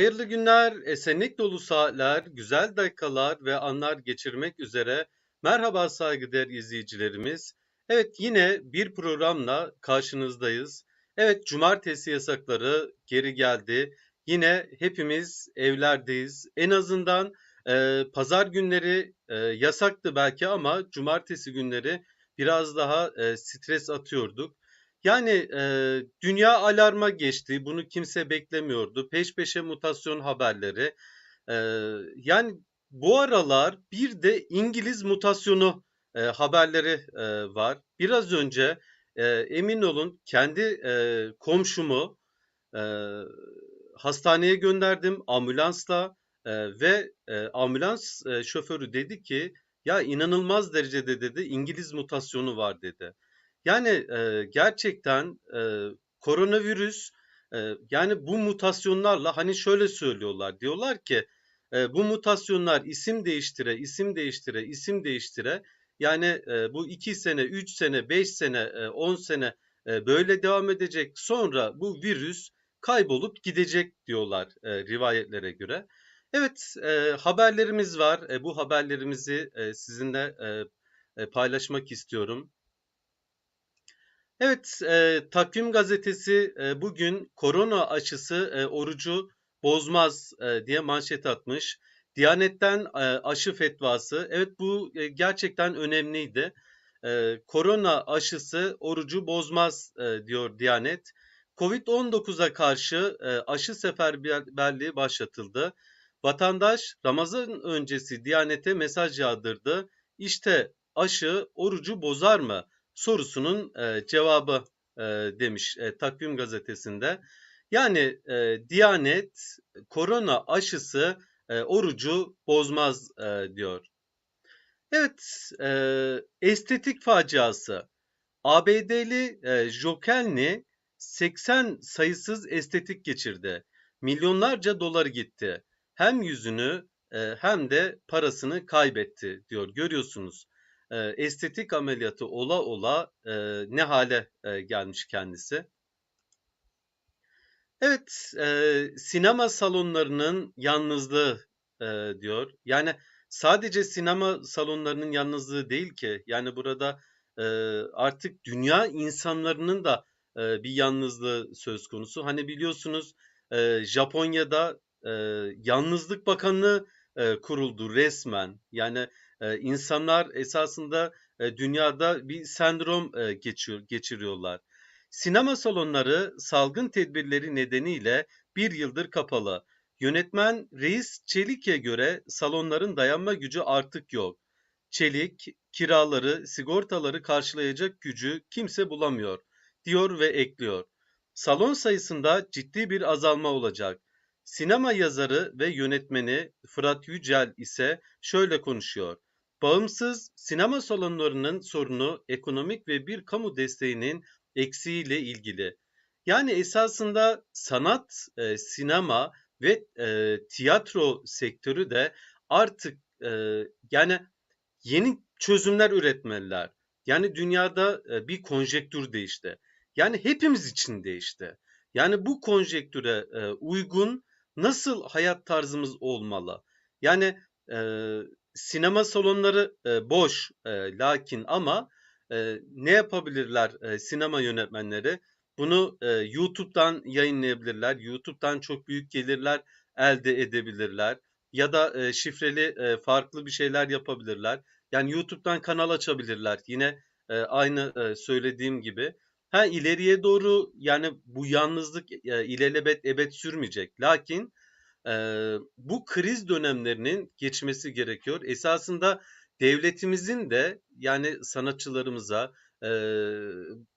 Hayırlı günler, esenlik dolu saatler, güzel dakikalar ve anlar geçirmek üzere. Merhaba saygıdeğer izleyicilerimiz. Evet yine bir programla karşınızdayız. Evet cumartesi yasakları geri geldi. Yine hepimiz evlerdeyiz. En azından e, pazar günleri e, yasaktı belki ama cumartesi günleri biraz daha e, stres atıyorduk. Yani e, dünya alarma geçti. Bunu kimse beklemiyordu. Peş peşe mutasyon haberleri. E, yani bu aralar bir de İngiliz mutasyonu e, haberleri e, var. Biraz önce e, emin olun kendi e, komşumu e, hastaneye gönderdim ambulansla e, ve e, ambulans e, şoförü dedi ki ya inanılmaz derecede dedi İngiliz mutasyonu var dedi. Yani e, gerçekten e, koronavirüs e, yani bu mutasyonlarla hani şöyle söylüyorlar diyorlar ki e, bu mutasyonlar isim değiştire isim değiştire isim değiştire yani e, bu 2 sene 3 sene 5 sene e, 10 sene e, böyle devam edecek sonra bu virüs kaybolup gidecek diyorlar e, rivayetlere göre. Evet e, haberlerimiz var e, bu haberlerimizi e, sizinle e, e, paylaşmak istiyorum. Evet, e, Takvim Gazetesi e, bugün korona aşısı e, orucu bozmaz e, diye manşet atmış. Diyanetten e, aşı fetvası. Evet bu e, gerçekten önemliydi. E, korona aşısı orucu bozmaz e, diyor Diyanet. Covid-19'a karşı e, aşı seferberliği başlatıldı. Vatandaş Ramazan öncesi Diyanete mesaj yağdırdı. İşte aşı orucu bozar mı? Sorusunun e, cevabı e, demiş e, Takvim Gazetesi'nde. Yani e, Diyanet korona aşısı e, orucu bozmaz e, diyor. Evet, e, estetik faciası. ABD'li e, Jokelni 80 sayısız estetik geçirdi. Milyonlarca dolar gitti. Hem yüzünü e, hem de parasını kaybetti diyor. Görüyorsunuz e, estetik ameliyatı ola ola e, ne hale e, gelmiş kendisi. Evet, e, sinema salonlarının yalnızlığı e, diyor. Yani sadece sinema salonlarının yalnızlığı değil ki. Yani burada e, artık dünya insanlarının da e, bir yalnızlığı söz konusu. Hani biliyorsunuz e, Japonya'da e, Yalnızlık Bakanlığı e, kuruldu resmen. Yani e, insanlar esasında e, dünyada bir sendrom e, geçiyor, geçiriyorlar. Sinema salonları salgın tedbirleri nedeniyle bir yıldır kapalı. Yönetmen Reis Çelik'e göre salonların dayanma gücü artık yok. Çelik, kiraları, sigortaları karşılayacak gücü kimse bulamıyor, diyor ve ekliyor. Salon sayısında ciddi bir azalma olacak. Sinema yazarı ve yönetmeni Fırat Yücel ise şöyle konuşuyor. Bağımsız sinema salonlarının sorunu ekonomik ve bir kamu desteğinin eksiğiyle ilgili. Yani esasında sanat, e, sinema ve e, tiyatro sektörü de artık e, yani yeni çözümler üretmeliler. Yani dünyada e, bir konjektür değişti. Yani hepimiz için değişti. Yani bu konjektüre e, uygun nasıl hayat tarzımız olmalı? Yani e, sinema salonları e, boş e, lakin ama e, ne yapabilirler e, sinema yönetmenleri? Bunu e, YouTube'dan yayınlayabilirler. YouTube'dan çok büyük gelirler elde edebilirler. Ya da e, şifreli e, farklı bir şeyler yapabilirler. Yani YouTube'dan kanal açabilirler. Yine e, aynı e, söylediğim gibi. Ha ileriye doğru yani bu yalnızlık e, ilelebet ebed sürmeyecek. Lakin bu kriz dönemlerinin geçmesi gerekiyor. Esasında devletimizin de yani sanatçılarımıza, e,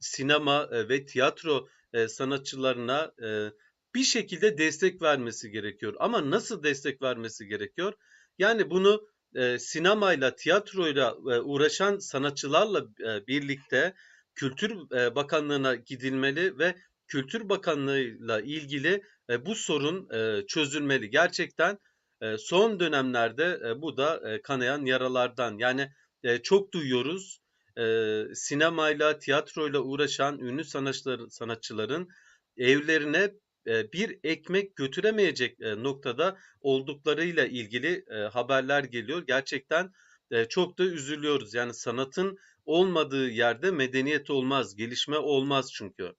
sinema ve tiyatro e, sanatçılarına e, bir şekilde destek vermesi gerekiyor. Ama nasıl destek vermesi gerekiyor? Yani bunu e, sinemayla, tiyatroyla e, uğraşan sanatçılarla e, birlikte Kültür Bakanlığı'na gidilmeli ve Kültür Bakanlığı'yla ilgili e, bu sorun e, çözülmeli. Gerçekten e, son dönemlerde e, bu da e, kanayan yaralardan. Yani e, çok duyuyoruz e, sinemayla, tiyatroyla uğraşan ünlü sanatçılar, sanatçıların evlerine e, bir ekmek götüremeyecek e, noktada olduklarıyla ilgili e, haberler geliyor. Gerçekten e, çok da üzülüyoruz. Yani sanatın olmadığı yerde medeniyet olmaz, gelişme olmaz çünkü.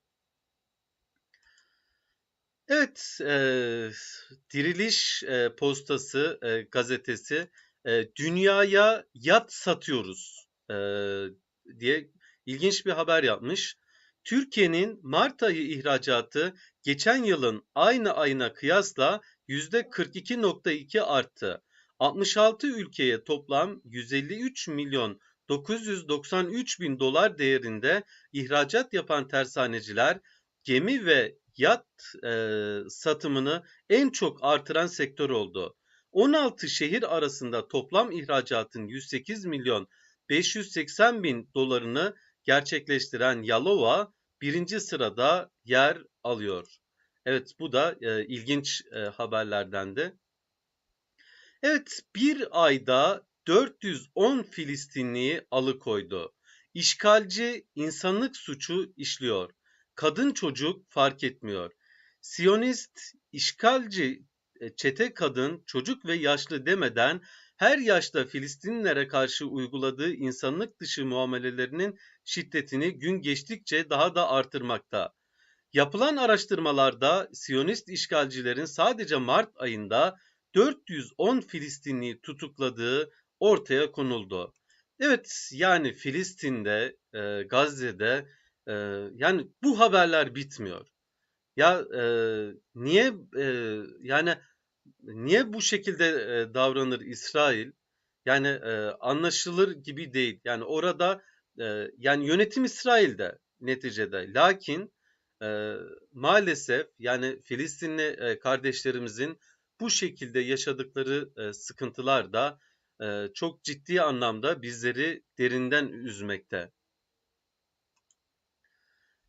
Evet, eee, Diriliş eee, Postası eee, gazetesi eee, dünyaya yat satıyoruz eee, diye ilginç bir haber yapmış. Türkiye'nin Mart ayı ihracatı geçen yılın aynı ayına kıyasla %42.2 arttı. 66 ülkeye toplam 153 milyon 993 bin dolar değerinde ihracat yapan tersaneciler gemi ve yat e, satımını en çok artıran sektör oldu. 16 şehir arasında toplam ihracatın 108 milyon 580 bin dolarını gerçekleştiren Yalova birinci sırada yer alıyor. Evet bu da e, ilginç e, haberlerdendi. Evet bir ayda 410 Filistinliyi alıkoydu. İşgalci insanlık suçu işliyor. Kadın çocuk fark etmiyor. Siyonist, işgalci, e, çete kadın, çocuk ve yaşlı demeden her yaşta Filistinlilere karşı uyguladığı insanlık dışı muamelelerinin şiddetini gün geçtikçe daha da artırmakta. Yapılan araştırmalarda Siyonist işgalcilerin sadece Mart ayında 410 Filistinli tutukladığı ortaya konuldu. Evet yani Filistin'de, e, Gazze'de e, yani bu haberler bitmiyor. Ya e, niye e, yani niye bu şekilde e, davranır İsrail? Yani e, anlaşılır gibi değil. Yani orada e, yani yönetim İsrail'de neticede. Lakin e, maalesef yani Filistinli e, kardeşlerimizin bu şekilde yaşadıkları e, sıkıntılar da e, çok ciddi anlamda bizleri derinden üzmekte.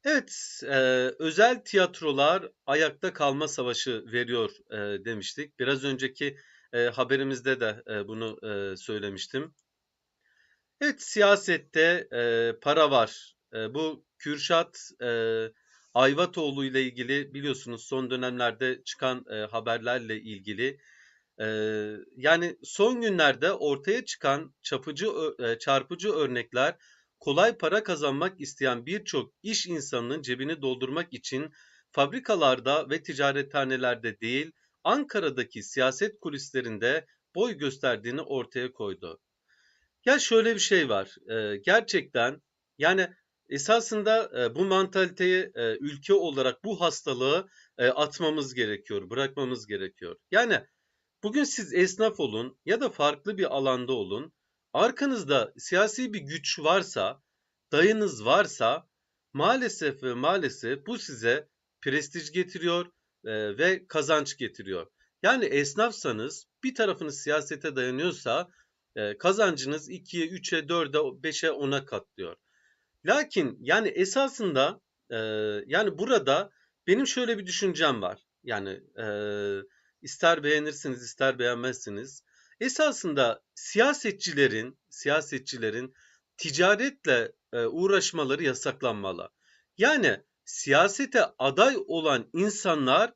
Evet, e, özel tiyatrolar ayakta kalma savaşı veriyor e, demiştik. Biraz önceki e, haberimizde de e, bunu e, söylemiştim. Evet, siyasette e, para var. E, bu Kürşat e, Ayvatoğlu ile ilgili biliyorsunuz son dönemlerde çıkan e, haberlerle ilgili e, yani son günlerde ortaya çıkan çapıcı e, çarpıcı örnekler kolay para kazanmak isteyen birçok iş insanının cebini doldurmak için fabrikalarda ve ticarethanelerde değil Ankara'daki siyaset kulislerinde boy gösterdiğini ortaya koydu. Ya şöyle bir şey var. E, gerçekten yani esasında e, bu mantaliteyi e, ülke olarak bu hastalığı e, atmamız gerekiyor, bırakmamız gerekiyor. Yani bugün siz esnaf olun ya da farklı bir alanda olun. Arkanızda siyasi bir güç varsa, dayınız varsa maalesef ve maalesef bu size prestij getiriyor e, ve kazanç getiriyor. Yani esnafsanız bir tarafınız siyasete dayanıyorsa e, kazancınız 2'ye, 3'e, 4'e, 5'e, 10'a katlıyor. Lakin yani esasında e, yani burada benim şöyle bir düşüncem var. Yani ister beğenirsiniz ister beğenmezsiniz. Esasında siyasetçilerin siyasetçilerin ticaretle e, uğraşmaları yasaklanmalı. Yani siyasete aday olan insanlar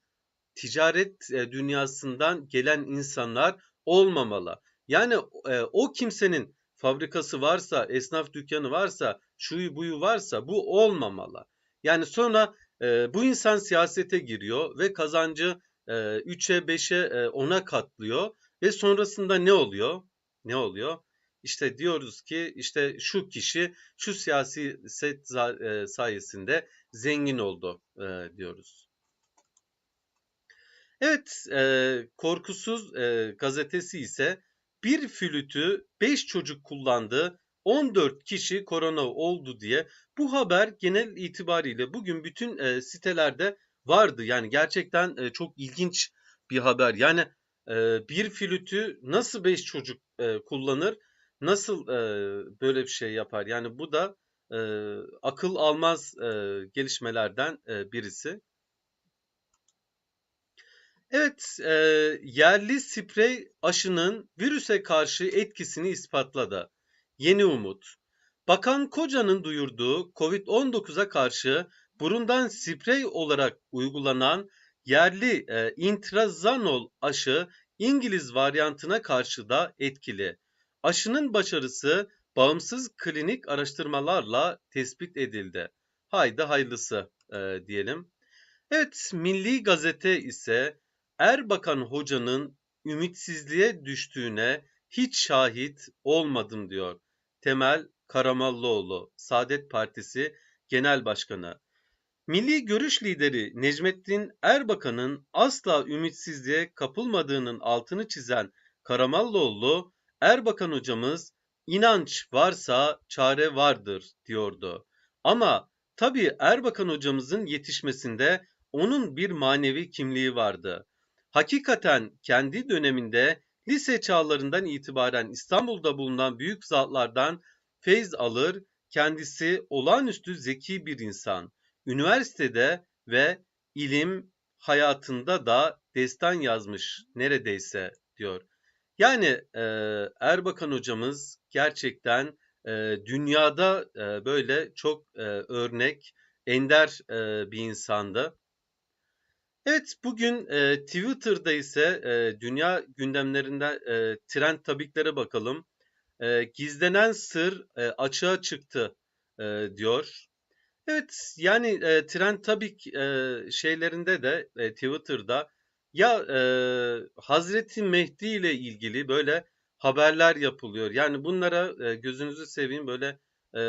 ticaret e, dünyasından gelen insanlar olmamalı. Yani e, o kimsenin fabrikası varsa, esnaf dükkanı varsa, şuyu buyu varsa bu olmamalı. Yani sonra bu insan siyasete giriyor ve kazancı e, 3'e, 5'e, e, 10'a katlıyor ve sonrasında ne oluyor? Ne oluyor? İşte diyoruz ki işte şu kişi şu siyasi set e, sayesinde zengin oldu e, diyoruz. Evet, e, Korkusuz gazetesi ise bir flütü 5 çocuk kullandı, 14 kişi korona oldu diye bu haber genel itibariyle bugün bütün sitelerde vardı. Yani gerçekten çok ilginç bir haber. Yani bir flütü nasıl 5 çocuk kullanır, nasıl böyle bir şey yapar? Yani bu da akıl almaz gelişmelerden birisi. Evet, e, yerli sprey aşının virüse karşı etkisini ispatladı. Yeni umut. Bakan Koca'nın duyurduğu COVID-19'a karşı burundan sprey olarak uygulanan yerli e, intrazanol aşı İngiliz varyantına karşı da etkili. Aşının başarısı bağımsız klinik araştırmalarla tespit edildi. Haydi hayırlısı e, diyelim. Evet, Milli Gazete ise Erbakan Hoca'nın ümitsizliğe düştüğüne hiç şahit olmadım diyor. Temel Karamallıoğlu, Saadet Partisi Genel Başkanı. Milli Görüş lideri Necmettin Erbakan'ın asla ümitsizliğe kapılmadığının altını çizen Karamallıoğlu, Erbakan hocamız inanç varsa çare vardır diyordu. Ama tabii Erbakan hocamızın yetişmesinde onun bir manevi kimliği vardı. Hakikaten kendi döneminde lise çağlarından itibaren İstanbul'da bulunan büyük zatlardan feyz alır, kendisi olağanüstü zeki bir insan. Üniversitede ve ilim hayatında da destan yazmış neredeyse diyor. Yani e, Erbakan hocamız gerçekten e, dünyada e, böyle çok e, örnek, ender e, bir insandı. Evet, bugün e, Twitter'da ise e, dünya gündemlerinde e, trend tabiklere bakalım. E, gizlenen sır e, açığa çıktı e, diyor. Evet, yani e, trend tabik e, şeylerinde de e, Twitter'da ya e, Hazreti Mehdi ile ilgili böyle haberler yapılıyor. Yani bunlara e, gözünüzü seveyim böyle e,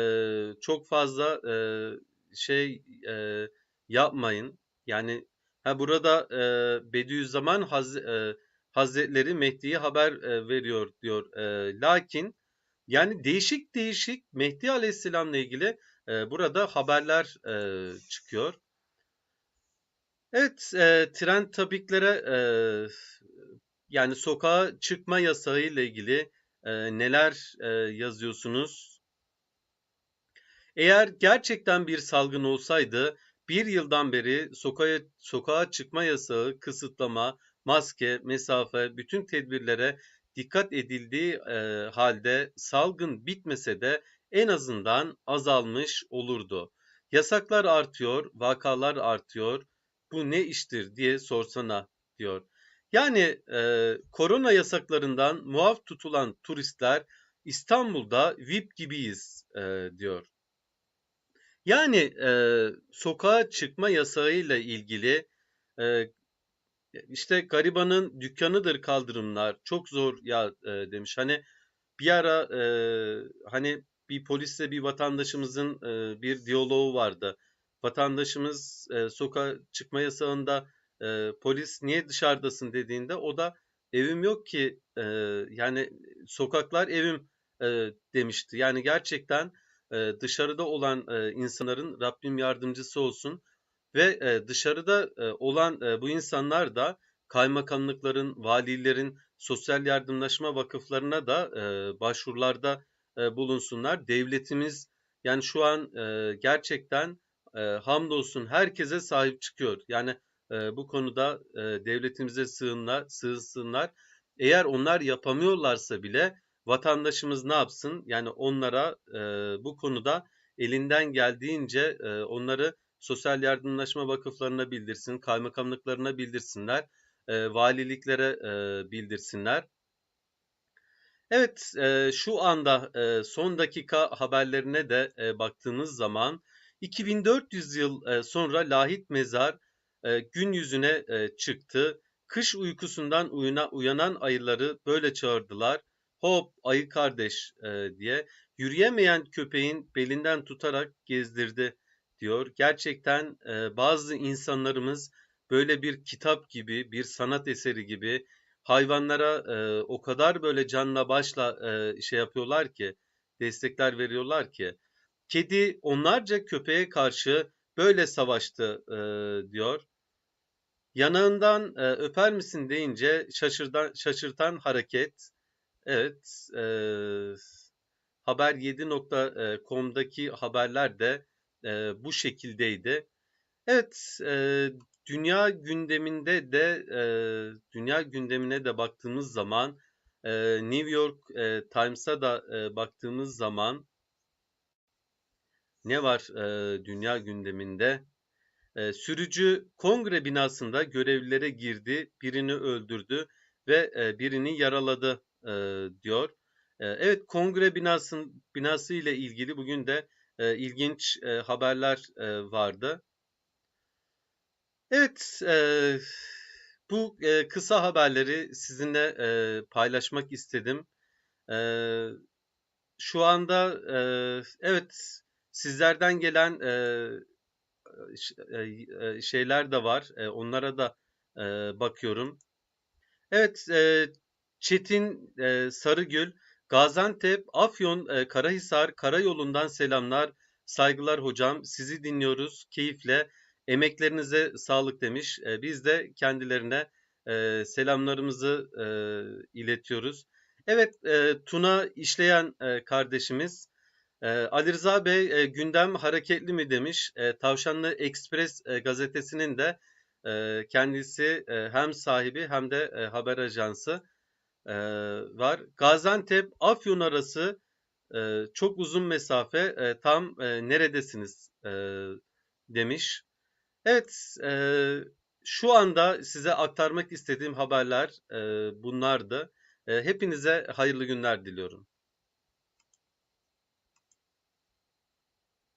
çok fazla e, şey e, yapmayın. Yani Ha burada e, Bediüzzaman Haz, e, Hazretleri Mehdi'ye haber e, veriyor diyor. E, lakin yani değişik değişik Mehdi Aleyhisselam'la ilgili e, burada haberler e, çıkıyor. Evet, e, trend tabiklere e, yani sokağa çıkma yasağı ile ilgili e, neler e, yazıyorsunuz? Eğer gerçekten bir salgın olsaydı bir yıldan beri sokağa, sokağa çıkma yasağı, kısıtlama, maske, mesafe, bütün tedbirlere dikkat edildiği e, halde salgın bitmese de en azından azalmış olurdu. Yasaklar artıyor, vakalar artıyor. Bu ne iştir diye sorsana diyor. Yani e, korona yasaklarından muaf tutulan turistler İstanbul'da VIP gibiyiz e, diyor. Yani e, sokağa çıkma yasağıyla ilgili e, işte garibanın dükkanıdır kaldırımlar çok zor ya e, demiş. Hani bir ara e, hani bir polisle bir vatandaşımızın e, bir diyaloğu vardı. Vatandaşımız e, sokağa çıkma yasağında e, polis niye dışarıdasın dediğinde o da evim yok ki e, yani sokaklar evim e, demişti. Yani gerçekten e, dışarıda olan e, insanların Rabbim yardımcısı olsun ve e, dışarıda e, olan e, bu insanlar da kaymakamlıkların, valilerin, sosyal yardımlaşma vakıflarına da e, başvurularda e, bulunsunlar. Devletimiz yani şu an e, gerçekten e, hamdolsun herkese sahip çıkıyor. Yani bu konuda devletimize sığınlar, sığınsınlar. Eğer onlar yapamıyorlarsa bile vatandaşımız ne yapsın? Yani onlara bu konuda elinden geldiğince onları sosyal yardımlaşma vakıflarına bildirsin, kaymakamlıklarına bildirsinler, valiliklere bildirsinler. Evet, e, şu anda e, son dakika haberlerine de e, baktığımız zaman 2400 yıl e, sonra lahit mezar e, gün yüzüne e, çıktı. Kış uykusundan uyuna, uyanan ayıları böyle çağırdılar hop ayı kardeş e, diye yürüyemeyen köpeğin belinden tutarak gezdirdi diyor. Gerçekten e, bazı insanlarımız böyle bir kitap gibi, bir sanat eseri gibi hayvanlara e, o kadar böyle canla başla e, şey yapıyorlar ki, destekler veriyorlar ki. Kedi onlarca köpeğe karşı böyle savaştı e, diyor. Yanağından e, öper misin deyince şaşırdan, şaşırtan hareket Evet, eee haber7.com'daki haberler de eee, bu şekildeydi. Evet, eee, dünya gündeminde de eee, dünya gündemine de baktığımız zaman eee, New York eee, Times'a da eee, baktığımız zaman ne var eee, dünya gündeminde? Eee, sürücü kongre binasında görevlilere girdi, birini öldürdü ve eee, birini yaraladı eee, diyor. Eee, evet, kongre binasın, binası ile ilgili bugün de eee, ilginç eee, haberler eee, vardı. Evet, eee, bu eee, kısa haberleri sizinle eee, paylaşmak istedim. Eee, şu anda eee, evet sizlerden gelen eee, ş- eee, şeyler de var. Eee, onlara da eee, bakıyorum. Evet, eee, Çetin eee, Sarıgül, Gaziantep, Afyon, eee, Karahisar Karayolu'ndan selamlar, saygılar hocam. Sizi dinliyoruz keyifle. Emeklerinize sağlık demiş. Eee, biz de kendilerine eee, selamlarımızı eee, iletiyoruz. Evet, eee, Tuna işleyen eee, kardeşimiz. Eee, Ali Rıza Bey eee, gündem hareketli mi demiş. Eee, Tavşanlı Ekspres eee, gazetesinin de eee, kendisi eee, hem sahibi hem de eee, haber ajansı eee, var. Gaziantep Afyon arası eee, çok uzun mesafe. Eee, tam eee, neredesiniz eee, demiş. Evet, eee, şu anda size aktarmak istediğim haberler eee, bunlardı. Eee, hepinize hayırlı günler diliyorum.